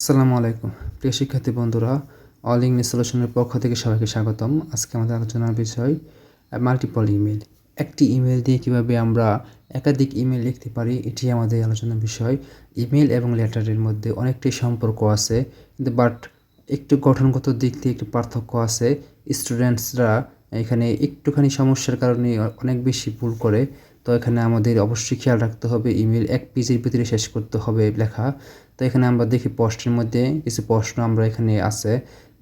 আসসালামু আলাইকুম। প্রিয় শিক্ষার্থী বন্ধুরা অল ইংলিশ সলিউশনের পক্ষ থেকে সবাইকে স্বাগতম। আজকে আমাদের আলোচনার বিষয় মাল্টিপল ইমেল একটি ইমেল দিয়ে কীভাবে আমরা একাধিক ইমেল লিখতে পারি, এটি আমাদের আলোচনার বিষয়। ইমেল এবং লেটারের মধ্যে অনেকটাই সম্পর্ক আছে, কিন্তু বাট একটু গঠনগত দিক থেকে একটু পার্থক্য আছে। স্টুডেন্টসরা এখানে একটুখানি সমস্যার কারণে অনেক বেশি ভুল করে। তো এখানে আমাদের অবশ্যই খেয়াল রাখতে হবে ইমেল এক পেজের ভিতরে শেষ করতে হবে লেখা। তো এখানে আমরা দেখি পোস্টের মধ্যে কিছু প্রশ্ন আমরা এখানে আছে,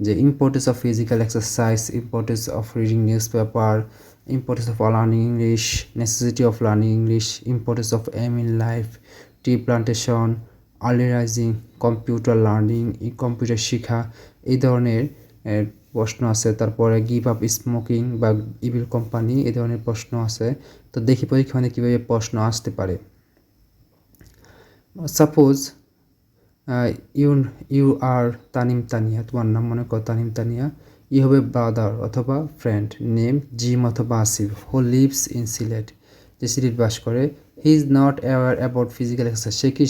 যে importance of physical exercise importance of reading newspaper importance of learning English necessity of learning English importance of aim in life tree plantation early rising computer learning computer শেখা এই ধরনের প্রশ্ন আছে, তারপরে গিভ আপ স্মোকিং বা evil company এই ধরনের প্রশ্ন আছে। তো দেখি পরীক্ষা মানে কীভাবে প্রশ্ন আসতে পারে। Suppose you you are Tanim Tania তোমার নাম মনে করো তানিম তানিয়া ই হবে ব্রাদার অথবা ফ্রেন্ড নেম জিম অথবা আসিফ হো লিভস ইন সিলেট, যে সিলেট বাস করে। He is not aware about physical exercise সে কি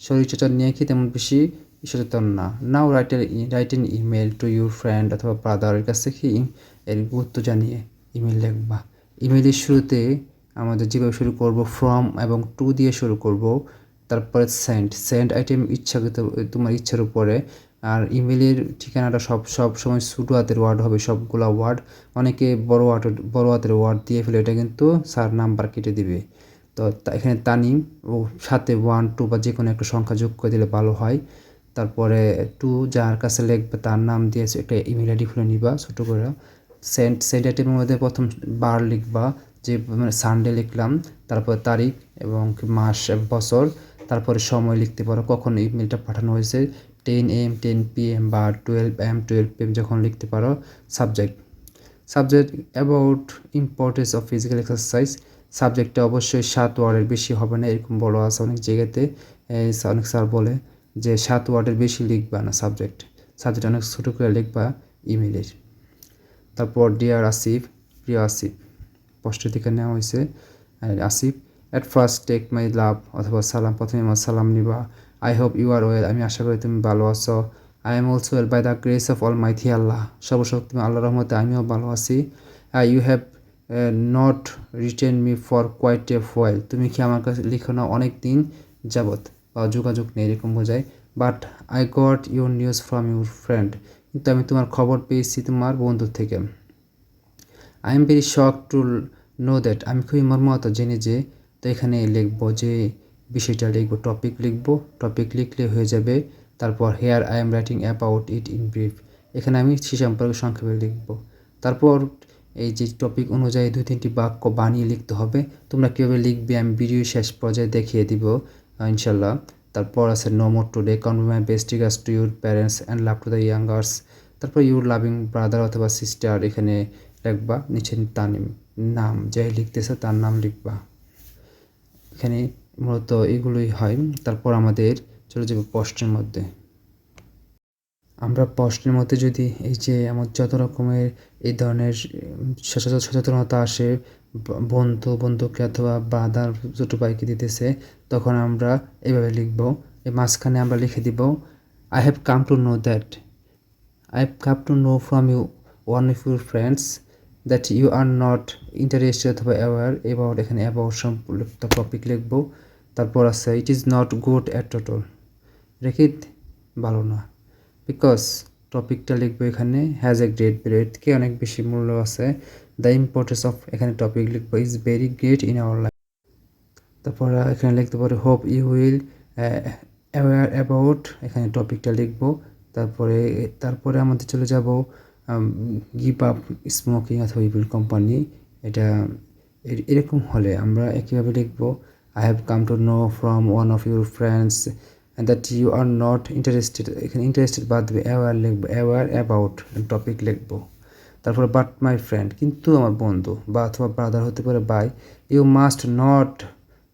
শরীরচর্চা নিয়ে কি তেমন বেশি সচেতন না। Now write write email to your friend অথবা ব্রাদারের কাছে কি এর গুরুত্ব জানিয়ে ইমেল লিখবা। ইমেলের শুরুতে আমাদের যেভাবে শুরু করব ফ্রম এবং টু দিয়ে শুরু করব, তারপরে সেন্ড সেন্ড আইটেম ইচ্ছাকৃত, তোমার ইচ্ছার উপরে। আর ইমেলের ঠিকানাটা সব সব সময় ছোটো হাতের ওয়ার্ড হবে, সবগুলা ওয়ার্ড অনেকে বড় ওয়ার্ড বড় হাতের ওয়ার্ড দিয়ে ফেলে, এটা কিন্তু স্যার নাম্বার কেটে দিবে। তা- এখানে তানিম ও সাথে ওয়ান টু বা যে কোনো একটা সংখ্যা যোগ করে দিলে ভালো হয়। তারপরে টু যার কাছে লিখবে তার নাম দিয়ে একটা ইমেল আইডি খুলে নিবা ছোটো করে। সেন্ট সেন্ট আইটেমের মধ্যে প্রথম বার লিখবা যে মানে সানডে লিখলাম, তারপর তারিখ এবং মাস বছর, তারপরে সময় লিখতে পারো, কখন ইমেলটা পাঠানো হয়েছে। Ten AM ten P M বা twelve AM twelve P M যখন লিখতে পারো subject subject about importance of physical exercise সাবজেক্টটা অবশ্যই সাত ওয়ার্ডের বেশি হবে না, এরকম বড় আছে অনেক জায়গাতে। অনেক স্যার বলে। যে সাত ওয়ার্ডের বেশি লিখবা না সাবজেক্ট সাবজেক্ট অনেক ছোটো করে লিখবা ইমেলের তারপর ডিয়ার আসিফ প্রিয় আসিফ পোস্টের দিকে নেওয়া হয়েছে। Asif at first take my love অথবা, সালাম, প্রথমে আমার সালাম নিবা। I hope you are well আমি আশা করি তুমি ভালো আছো। I am also well by the grace of all mighty Allah সর্বশক্তি আল্লাহ রহমতে আমিও ভালো আছি। I you have not written me for quite a while তুমি কি আমার কাছে লিখো না অনেক দিন যাবত বা যোগাযোগ নেই, এরকম বোঝায়। But I got your news from your friend কিন্তু আমি তোমার খবর পেয়েছি তোমার বন্ধুর থেকে। I am very shock to know that আমি খুবই মর্মাহত জেনে যে, তো এখানে লিখব যে, বিষয়টা লিখব টপিক লিখব। টপিক লিখলে হয়ে যাবে। তারপর here I am writing about it in brief এখানে আমি সে সম্পর্কে সংক্ষেপে লিখব। তারপর এই যে টপিক অনুযায়ী দুই তিনটি বাক্য বানিয়ে লিখতে হবে। তোমরা কীভাবে লিখবে আমি ভিডিও শেষ পর্যায়ে দেখিয়ে দিব। ইনশাল্লাহ তারপর আছে no more today convey best regards to your parents and love to the youngers তারপর ইউর লাভিং ব্রাদার অথবা সিস্টার এখানে লিখবা, নিচে তার নাম যাই লিখতেছে তার নাম লিখবা। এখানে মূলত এগুলোই হয়। তারপর আমাদের চলে যাবে পোস্টের মধ্যে। আমরা প্রশ্নের মধ্যে যদি এই যে আমার যত রকমের এই ধরনের সচেতন সচেতনতা আসে বন্ধু বন্ধুকে অথবা বাদার ছোটো ভাইকে দিতেছে, তখন আমরা এভাবে লিখব। এই মাঝখানে আমরা লিখে দিব I have come to know that I have come to know from you one of your friends that you are not interested অথবা অ্যাওয়ার অ্যাবাউট এখানে অ্যাবাউট সম্পর্কিত টপিক লিখব। তারপর আছে it is not good at all রেখে, ভালো না। Because টপিকটা লিখব এখানে হ্যাজ এ গ্রেট ব্রেডকে অনেক বেশি মূল্য আছে? দ্য ইম্পর্টেন্স অফ এখানে টপিক লিখব is very great in our life তারপর এখানে লিখতে পারি hope you will aware about এখানে টপিকটা লিখব। তারপরে তারপরে আমাদের চলে যাব গিভ আপ স্মোকিং অথবা ইভিল কোম্পানি এটা, এর- এরকম হলে আমরা একইভাবে লিখব I have come to know from one of your friends that you are not interested এখানে ইন্টারেস্টেড বাদ দেবে অ্যাওয়ার লিখব অ্যাওয়ার অ্যাবাউট টপিক লিখব। তারপর বাট মাই ফ্রেন্ড কিন্তু আমার বন্ধু বা অথবা ব্রাদার হতে পারে by you must not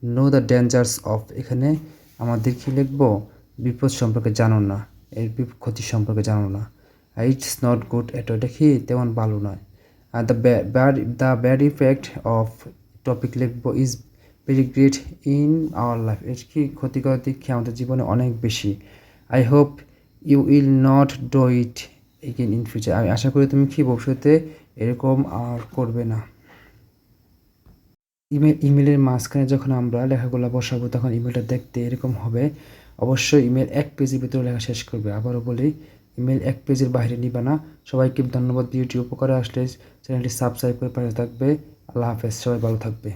know the dangers of এখানে আমাদের কি লিখব। বিপদ সম্পর্কে জানো না, এর ক্ষতি সম্পর্কে জানো না। ইটস নট গুড এট কি তেমন ভালো নয়। আর the bad the bad effect of topic লিখব is very great in our life এর কি ক্ষতিকর দিক কি আমাদের জীবনে অনেক বেশি? I hope you will not do it again in future আমি আশা করি তুমি কি ভবিষ্যতে এরকম আর করবে না। ইমেল ইমেলের মাঝখানে যখন আমরা লেখাগুলো বসাবো, তখন ইমেলটা দেখতে এরকম হবে। অবশ্যই ইমেল এক পেজের ভিতরে লেখা শেষ করবে। আবারও বলি ইমেল এক পেজের বাইরে নিবা না। সবাইকে ধন্যবাদ। ভিডিওটি উপকারে আসলে চ্যানেলটি সাবস্ক্রাইব করে পাশে থাকবে। আল্লাহ হাফেজ। সবাই ভালো থাকবে।